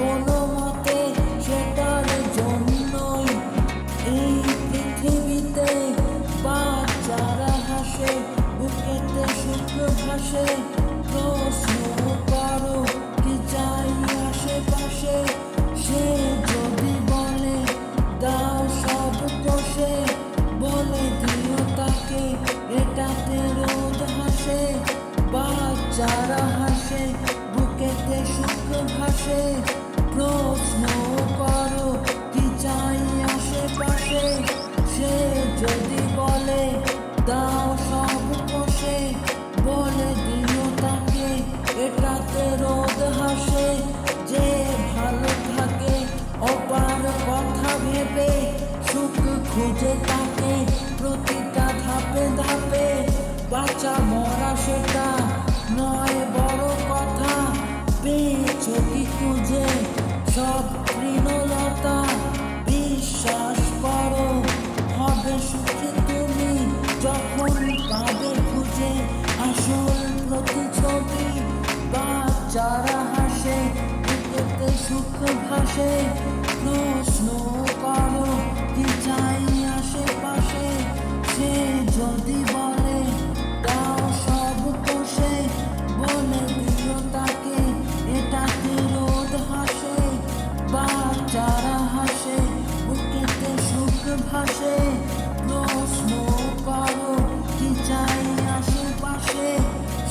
কোনো মতে সেটার জন্যই এই পৃথিবীতে বাচ্চারা হাসে, বুকেতে শুক্র ভাসে, প্রশ্ন করো কি আশেপাশে? সে যদি বলে, দাও সব কষে বলে দিও তাকে, এটাতে রোদ হাসে বাচ্চারা হাসে, বুকেতে শুক্র ভাসে। প্রশ্ন করো কি চাই আশেপাশে? সে যদি হাসে প্রশ্ন করো কি চাই আশেপাশে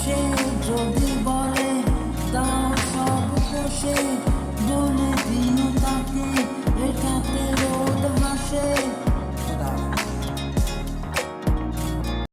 সে যদি বলে তার সব কোষে